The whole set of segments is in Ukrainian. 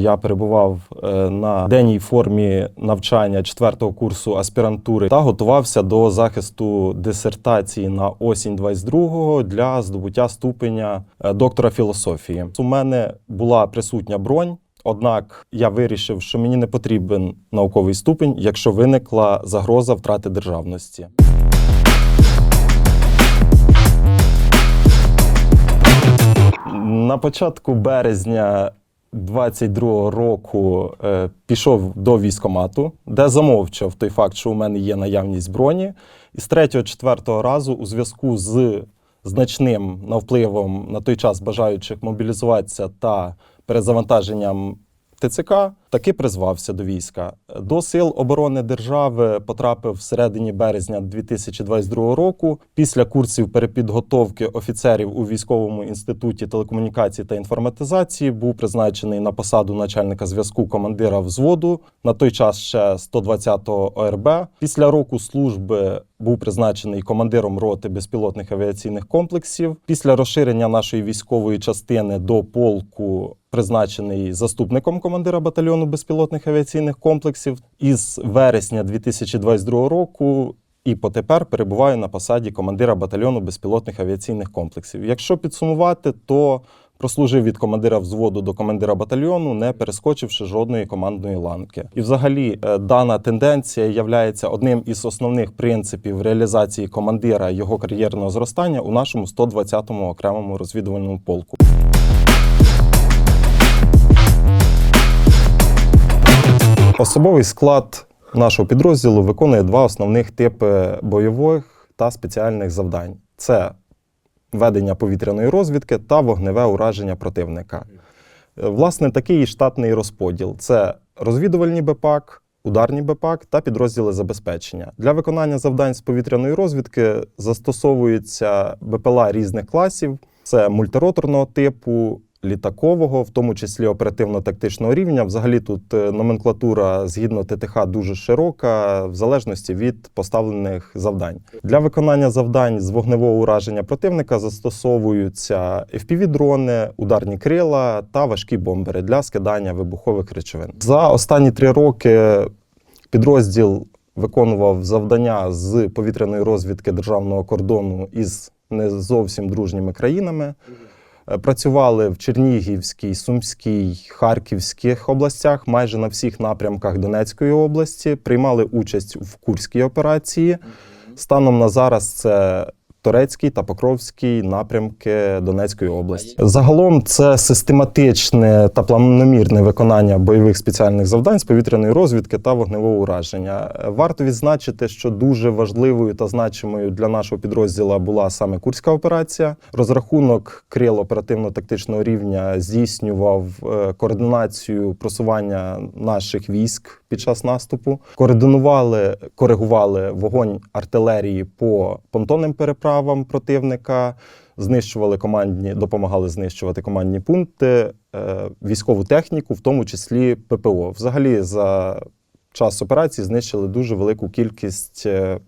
я перебував е, на денній формі навчання четвертого курсу аспірантури та готувався до захисту дисертації на осінь 22-го для здобуття ступеня е, доктора філософії. У мене була присутня бронь. Однак я вирішив, що мені не потрібен науковий ступень, якщо виникла загроза втрати державності. На початку березня 22-го року е, пішов до військомату, де замовчав той факт, що у мене є наявність броні. І з 3-4 разу, у зв'язку з значним навпливом на той час бажаючих мобілізуватися та перезавантаженням ТЦК, таки призвався до війська. До сил оборони держави потрапив в середині березня 2022 року. Після курсів перепідготовки офіцерів у військовому інституті телекомунікації та інформатизації був призначений на посаду начальника зв'язку командира взводу. На той час ще 120-го ОРБ. Після року служби був призначений командиром роти безпілотних авіаційних комплексів. Після розширення нашої військової частини до полку призначений заступником командира батальйону безпілотних авіаційних комплексів. Із вересня 2022 року і потепер перебуваю на посаді командира батальйону безпілотних авіаційних комплексів. Якщо підсумувати, то прослужив від командира взводу до командира батальйону, не перескочивши жодної командної ланки. І, взагалі, е, дана тенденція є одним із основних принципів реалізації командира його кар'єрного зростання у нашому 120-му окремому розвідувальному полку. Особовий склад нашого підрозділу виконує два основних типи бойових та спеціальних завдань: це ведення повітряної розвідки та вогневе ураження противника. Е, Власне, такий штатний розподіл: це розвідувальні БПАК, ударні БПАК та підрозділи забезпечення. Для виконання завдань з повітряної розвідки застосовуються БПЛА різних класів: це мультироторного типу. Літакового, в тому числі оперативно-тактичного рівня. Взагалі тут е, номенклатура згідно ТТХ дуже широка, в залежності від поставлених завдань. Для виконання завдань з вогневого ураження противника застосовуються FPV-дрони, ударні крила та важкі бомбери для скидання вибухових речовин. За останні три роки підрозділ виконував завдання з повітряної розвідки державного кордону із не зовсім дружніми країнами. Е, Працювали в Чернігівській, Сумській, Харківських областях, майже на всіх напрямках Донецької області, приймали участь в Курській операції. Станом на зараз це Торецький та Покровський напрямки Донецької області. Загалом це систематичне та планомірне виконання бойових спеціальних завдань з повітряної розвідки та вогневого ураження. Варто відзначити, що дуже важливою та значимою для нашого підрозділу була саме Курська операція. Розрахунок крил оперативно-тактичного рівня здійснював е, координацію просування наших військ під час наступу. Координували, коригували вогонь артилерії по понтонним переправам противника, знищували командні, допомагали знищувати командні пункти, е, військову техніку, в тому числі ППО. Взагалі, за час операції знищили дуже велику кількість. е,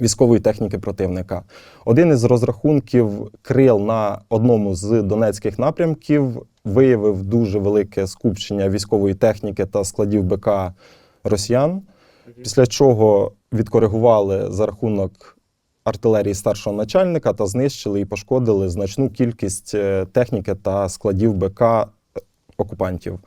Військової техніки противника. Один із розрахунків крил на одному з донецьких напрямків виявив дуже велике скупчення військової техніки та складів БК росіян, після чого відкоригували за рахунок артилерії старшого начальника та знищили і пошкодили значну кількість е, техніки та складів БК окупантів.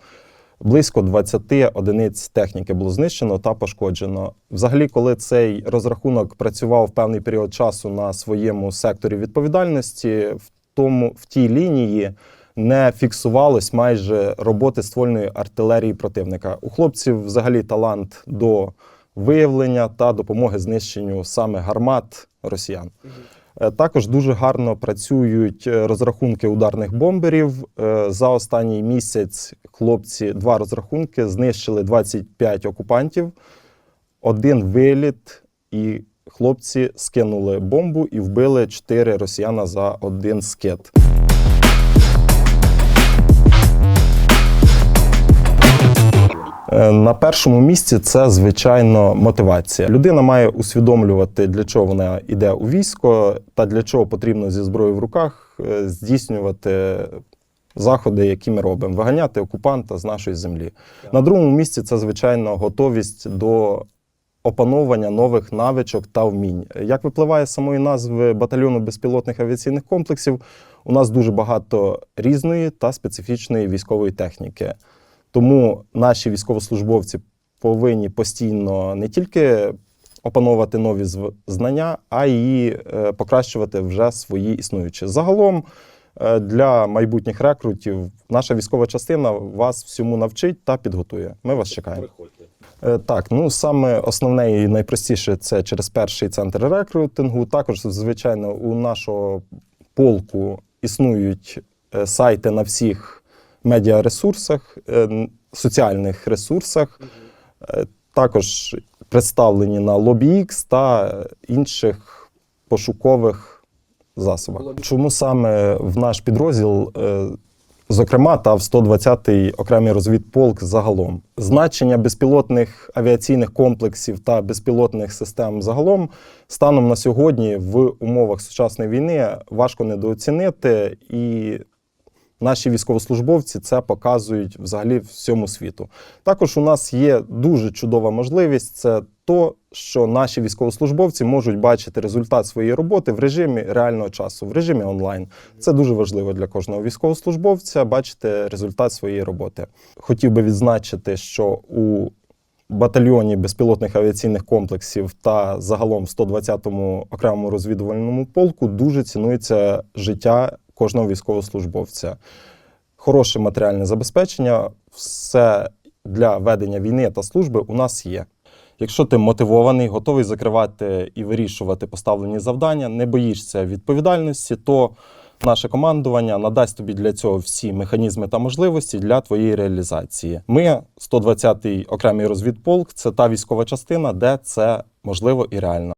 Близько 20 одиниць техніки було знищено та пошкоджено. Взагалі, коли цей розрахунок працював певний період часу на своєму секторі відповідальності, в тому в тій лінії не фіксувалось майже роботи ствольної артилерії противника. У хлопців взагалі талант до виявлення та допомоги знищенню саме гармат росіян. Е, Також дуже гарно працюють е, розрахунки ударних бомберів. Е, За останній місяць хлопці два розрахунки знищили 25 окупантів, один виліт, і хлопці скинули бомбу і вбили 4 росіяна за один скид. На першому місці це звичайно мотивація. Людина має усвідомлювати, для чого вона йде у військо, та для чого потрібно зі зброєю в руках е, здійснювати заходи, які ми робимо: виганяти окупанта з нашої землі. На другому місці це, звичайно, готовість до опановування нових навичок та вмінь. Як випливає з самої назви батальйону безпілотних авіаційних комплексів, у нас дуже багато різної та специфічної військової техніки. Тому наші військовослужбовці повинні постійно не тільки опановувати нові знання, а й е, покращувати вже свої існуючі. Загалом е, для майбутніх рекрутів наша військова частина вас всьому навчить та підготує. Ми вас чекаємо. Е, Так, ну саме основне і найпростіше це через перший центр рекрутингу. Також, звичайно, у нашого полку існують сайти на всіх медіаресурсах, е, соціальних ресурсах. Е, Також представлені на LobbyX та інших пошукових засобах. Чому саме в наш підрозділ, е, зокрема, та в 120-й окремий розвідполк загалом? Значення безпілотних авіаційних комплексів та безпілотних систем загалом станом на сьогодні в умовах сучасної війни важко недооцінити і. Наші військовослужбовці це показують взагалі всьому світу. Також у нас є дуже чудова можливість це то, що наші військовослужбовці можуть бачити результат своєї роботи в режимі реального часу, в режимі онлайн. Це дуже важливо для кожного військовослужбовця бачити результат своєї роботи. Хотів би відзначити, що у батальйоні безпілотних авіаційних комплексів та загалом в 120-му окремому розвідувальному полку дуже цінується життя кожного військовослужбовця. Хороше матеріальне забезпечення, все для ведення війни та служби у нас є. Якщо ти мотивований, готовий закривати і вирішувати поставлені завдання, не боїшся відповідальності, то наше командування надасть тобі для цього всі механізми та можливості для твоєї реалізації. Ми, 120-й окремий розвідполк, це та військова частина, де це можливо і реально.